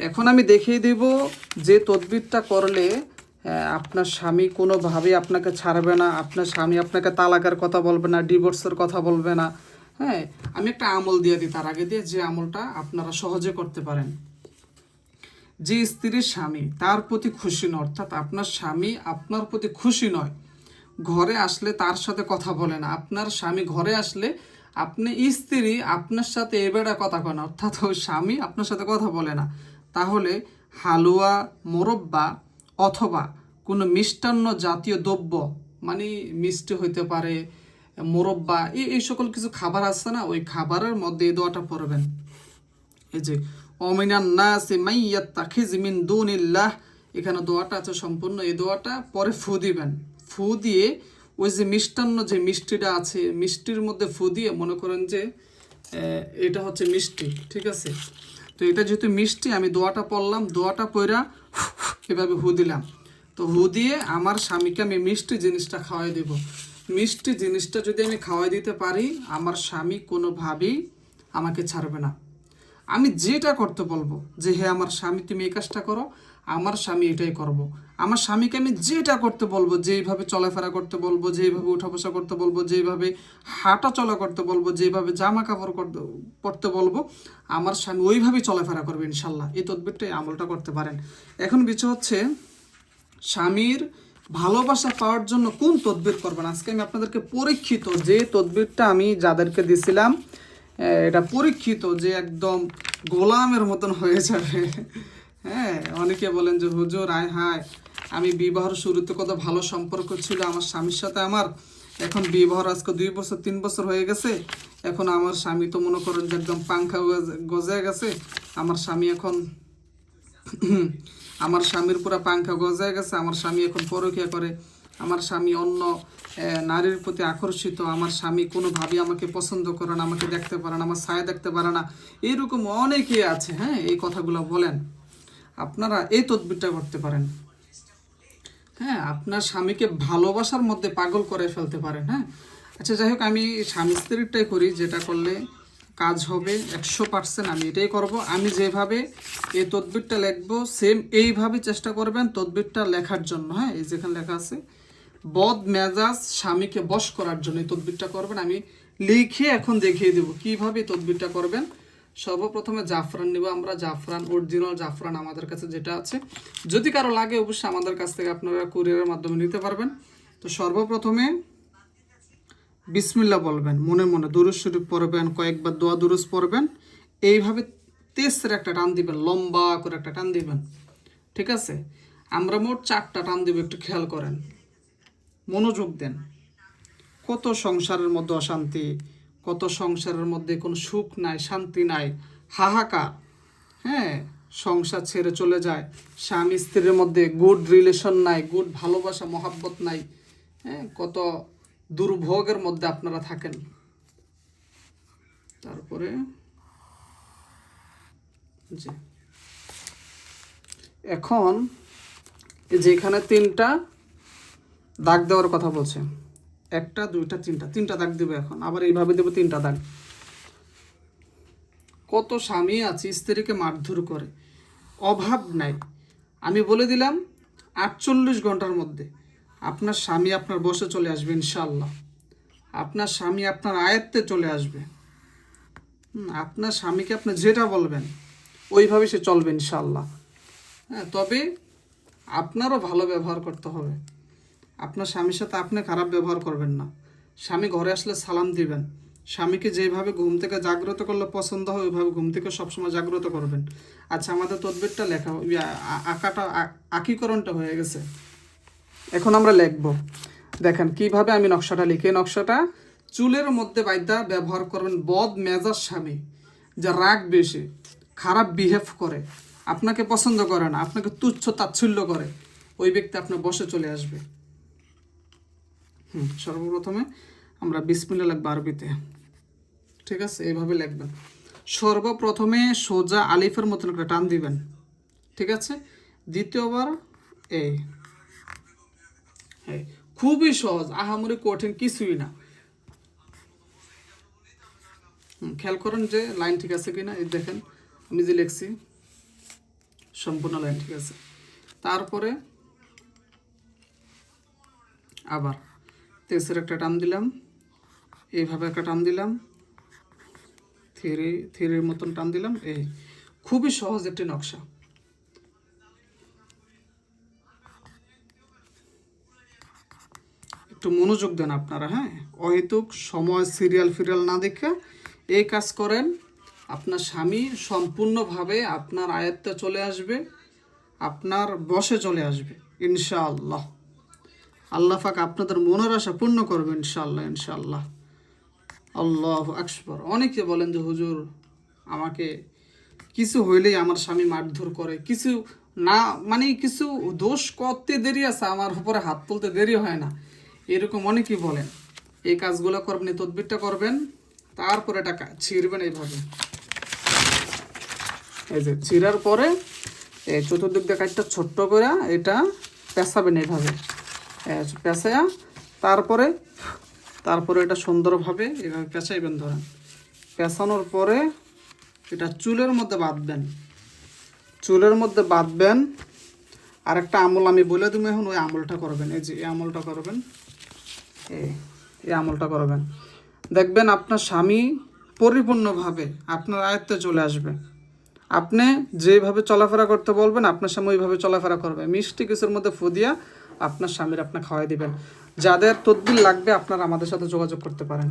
এখন আমি দেখিয়ে দেব যে তদবিরটা করলে আপনার স্বামী কোনোভাবেই আপনাকে ছাড়বে না, আপনার স্বামী আপনাকে তালাকের কথা বলবে না, ডিভোর্সের কথা বলবে না। হ্যাঁ আমি একটা আমল দিয়ে দিই তার আগে দিয়ে যে আমলটা আপনারা সহজে করতে পারেন। যে স্ত্রীর স্বামী, তার প্রতি খুশি নয়, অর্থাৎ আপনার স্বামী আপনার প্রতি খুশি নয়, ঘরে আসলে তার সাথে কথা বলে না। আপনার স্বামী ঘরে আসলে আপনি স্ত্রী আপনার সাথে এবেড়া কথা কয় অর্থাৎ ওই স্বামী আপনার সাথে কথা বলে না। তাহলে হালুয়া, মোরব্বা অথবা কোনো মিষ্টান্ন জাতীয় দ্রব্য মানে মিষ্টি হইতে পারে, মোরব্বা, এই এই সকল কিছু খাবার আছে না, ওই খাবারের মধ্যে এই দোয়াটা পড়বেন। এই যে, অমিনান নাসি মিন দুনিল্লাহ এখানে দোয়াটা আছে সম্পূর্ণ, এই দোয়াটা পরে ফু দিবেন। ফু দিয়ে ওই যে মিষ্টান্ন যে মিষ্টিটা আছে, মিষ্টির মধ্যে ফু দিয়ে মনে করেন যে এটা হচ্ছে মিষ্টি, ঠিক আছে? তো এটা যেহেতু মিষ্টি, আমি দোয়াটা পড়লাম, দোয়াটা পইরা এভাবে হু দিলাম। তো হু দিয়ে আমার স্বামীকে আমি মিষ্টি জিনিসটা খাওয়াই দেব। মিষ্টি জিনিসটা যদি আমি খাওয়াই দিতে পারি, আমার স্বামী কোনোভাবেই আমাকে ছাড়বে না। আমি যেটা করতে বলব, যে হ্যাঁ আমার স্বামী, তুমি এই কাজটা করো, আমার স্বামী এটাই করব। আমার স্বামীকে আমি যেটা করতে বলব, যেইভাবে চলাফেরা করতে বলব, যেইভাবে উঠা বসা করতে বলব, যেইভাবে হাঁটা চলা করতে বলব, যেইভাবে জামা কাপড় করতে, পরতে বলব, আমার স্বামী ওইভাবেই চলাফেরা করবে ইনশাল্লাহ। এই তদবিরটাই আমলটা করতে পারেন। এখন বিষয় হচ্ছে, স্বামীর ভালোবাসা পাওয়ার জন্য কোন তদবির করবেন? আজকে আমি আপনাদেরকে পরীক্ষিত যে তদবিরটা আমি যাদেরকে দিছিলাম এটা পরীক্ষিত যে একদম গোলামের মতন হয়ে যাবে। হ্যাঁ অনেকে বলেন যে, হুজুর, আয় হায়, আমি বিবাহর শুরুতে কত ভালো সম্পর্ক ছিল। আমার স্বামীর সাথে আমার এখন বিবাহর আজকে দুই বছর, তিন বছর হয়ে গেছে। এখন আমার স্বামী তো মনে করেন যে একদম পাংখা গজে- গজে গেছে। আমার স্বামী এখন আমার স্বামীর পুরো পাংখা গজায় গেছে। আমার স্বামী এখন পরকিয়া করে। আমার স্বামী অন্য নারীর প্রতি আকর্ষিত, আমার স্বামী কোনোভাবেই আমাকে পছন্দ করে না, আমাকে দেখতে পারে না, আমার ছায়া দেখতে পারে না। এরকম অনেকেই আছে হ্যাঁ এই কথাগুলো বলেন। আপনারা এই তদবিরটা করতে পারেন। হ্যাঁ আপনার স্বামীকে ভালোবাসার মধ্যে পাগল করে ফেলতে পারেন হ্যাঁ। আচ্ছা যাই হোক, আমি স্বামী স্ত্রীরটাই করি, যেটা করলে কাজ হবে, একশো পার্সেন্ট আমি এটাই করব। আমি যেভাবে এই তদবিরটা লিখব সেম এইভাবে চেষ্টা করবেন তদবিরটা লেখার জন্য হ্যাঁ এই যেখানে লেখা আছে। বদ মেজাজ স্বামীকে বশ করার জন্য তদবিরটা করবেন। আমি লিখে এখন দেখিয়ে দেবো। কীভাবে তদবিরটা করবেন? সর্বপ্রথমে জাফরান নিব। আমরা জাফরান, অরিজিনাল জাফরান আমাদের কাছে যেটা আছে। যদি কারও লাগে অবশ্যই আমাদের কাছ থেকে আপনারা কুরিয়ারের মাধ্যমে নিতে পারবেন। তো সর্বপ্রথমে বিসমিল্লা বলবেন, মনে মনে দুরুজ শরীফ পড়বেন, কয়েকবার দোয়া দুরুজ পড়বেন। এইভাবে তেসের একটা টান দিবেন, লম্বা করে একটা টান দিবেন। ঠিক আছে? আমরা মোট চারটা টান দিব, একটু খেয়াল করেন। মনোযোগ দেন। কত সংসারের মধ্যে অশান্তি, কত সংসারের মধ্যে কোনো সুখ নাই, শান্তি নাই, হাহাকার। হ্যাঁ সংসার ছেড়ে চলে যায়। স্বামী স্ত্রীর মধ্যে গুড রিলেশন নাই গুড ভালোবাসা, মহাব্বত নাই। হ্যাঁ কত দুর্ভোগের মধ্যে আপনারা থাকেন। তারপরে, জি। এখন এই যে তিনটা দাগ দেওয়ার কথা বলছে। একটা, দুইটা, তিনটা তিনটা দাগ দেবে এখন। আবার এইভাবে দেবো তিনটা দাগ। কত স্বামী আছে, স্ত্রীকে মারধর করে। অভাব নাই। আমি বলে দিলাম, আটচল্লিশ ঘণ্টার মধ্যে আপনার স্বামী আপনার বসে চলে আসবে ইনশাল্লাহ আপনার স্বামী আপনার আয়ত্তে চলে আসবে। আপনার স্বামীকে আপনি যেটা বলবেন, ওইভাবে সে চলবে ইনশাল্লাহ হ্যাঁ তবে আপনারও ভালো ব্যবহার করতে হবে। আপনার স্বামীর সাথে আপনি খারাপ ব্যবহার করবেন না। স্বামী ঘরে আসলে সালাম দিবেন। স্বামীকে যেভাবে ঘুম থেকে জাগ্রত করলে পছন্দ হয়, ওইভাবে ঘুম থেকে সবসময় জাগ্রত করবেন। আচ্ছা আমাদের তদবিরটা লেখা আঁকাটা আঁকিকরণটা হয়ে গেছে। এখন আমরা লিখব। দেখেন, কীভাবে আমি নকশাটা লিখি। নকশাটা চুলের মধ্যে বাইদা ব্যবহার করবেন বদ মেজাজ স্বামী, যা রাগ বেশি, খারাপ বিহেভ করে, আপনাকে পছন্দ করে না, আপনাকে তুচ্ছ তাচ্ছল্য করে, ওই ব্যক্তি আপনার বসে চলে আসবে। হুম, সর্বপ্রথমে আমরা বিসমিল্লা লাগবো আরবিতে। ঠিক আছে? এইভাবে লিখবেন সর্বপ্রথমে সোজা আলিফের মতন একটা টান দিবেন। ঠিক আছে? দ্বিতীয়বার এই হ্যাঁ খুবই সহজ। আহামরি কঠিন কিছুই না। খেয়াল করেন যে লাইন ঠিক আছে কিনা? এই দেখেন, আমি যে লিখছি, সম্পূর্ণ লাইন ঠিক আছে। তারপরে আবার তেসের একটা টান দিলাম। এইভাবে একটা টান দিলাম। থ্রি, থ্রির মতন টান দিলাম। এই খুবই সহজ একটি নকশা। একটু মনোযোগ দেন আপনারা হ্যাঁ? অহেতুক সময় সিরিয়াল ফিরিয়াল না দেখে এই কাজ করেন। আপনার স্বামী সম্পূর্ণভাবে আপনার আয়ত্তে চলে আসবে। আপনার বসে চলে আসবে, ইনশাআল্লাহ। আল্লাহ আপনাদের মনের আশা পূর্ণ করবে ইনশাল্লাহ ইনশাআল্লাহ। আল্লাহ আকবর। অনেকে বলেন যে, হুজুর, আমাকে কিছু হইলেই আমার স্বামী মারধর করে। কিছু না মানে কিছু দোষ করতে দেরি আছে, আমার উপরে হাত তুলতে দেরি হয় না। এরকম অনেকেই বলেন। এই কাজগুলো করবেন তদবিরটা করবেন, তারপরে এটা ছিঁড়বেন এইভাবে। এই যে, ছিঁড়ার পরে এই চতুর্দিক দিয়ে কাঠটা ছোট্ট করে এটা পেঁচাবেন এইভাবে। এই পেঁচায়া তারপরে তারপরে এটা সুন্দরভাবে এভাবে পেঁচাইবেন ধরেন। পেঁচানোর পরে এটা চুলের মধ্যে বাঁধবেন। চুলের মধ্যে বাঁধবেন। আর একটা আমল আমি বলে তুমি এখন, ওই আমলটা করবেন। এই যে এই আমলটা করবেন। এই আমলটা করবেন। দেখবেন আপনার স্বামী পরিপূর্ণভাবে আপনার আয়ত্তে চলে আসবে। আপনি যেভাবে চলাফেরা করতে বলবেন, আপনার স্বামী ওইভাবে চলাফেরা করবে। মিষ্টি কিছুর মধ্যে ফুদিয়া আপনার স্বামীর আপনার খাওয়াই দিবেন। যাদের তদবির লাগবে আপনারা আমাদের সাথে যোগাযোগ করতে পারেন।